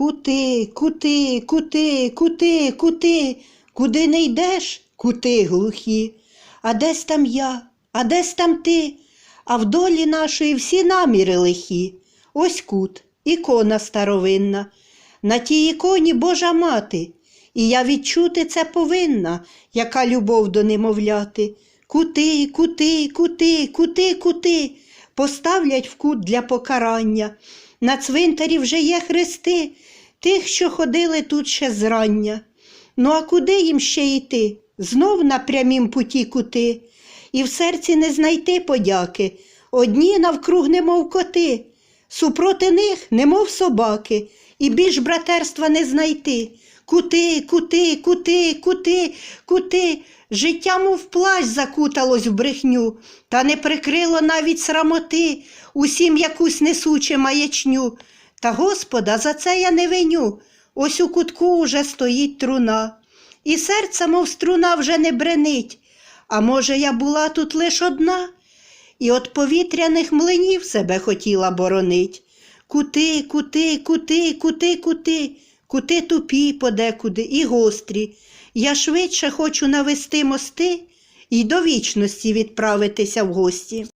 Кути, кути, кути, кути, кути, куди не йдеш, кути глухі. А десь там я, а десь там ти, а в долі нашої всі наміри лихі. Ось кут, ікона старовинна. На тій іконі Божа мати, і я відчути це повинна, яка любов до немовляти. Кути, кути, кути, кути, кути, поставлять в кут для покарання. На цвинтарі вже є хрести, тих, що ходили тут ще зрання. Ну а куди їм ще йти? Знов на прямім путі кути, і в серці не знайти подяки, одні навкруг немов коти, супроти них немов собаки, і більш братерства не знайти. Кути, кути, кути, кути, кути. Життя, мов плащ закуталось в брехню, та не прикрило навіть срамоти, усім якусь несуче маячню. Та Господа, за це я не виню. Ось у кутку уже стоїть труна, і серце, мов струна, вже не бренить. А може, я була тут лиш одна, і от повітряних млинів себе хотіла боронить. Кути, кути, кути, кути, кути, кути тупі подекуди і гострі. Я швидше хочу навести мости і до вічності відправитися в гості.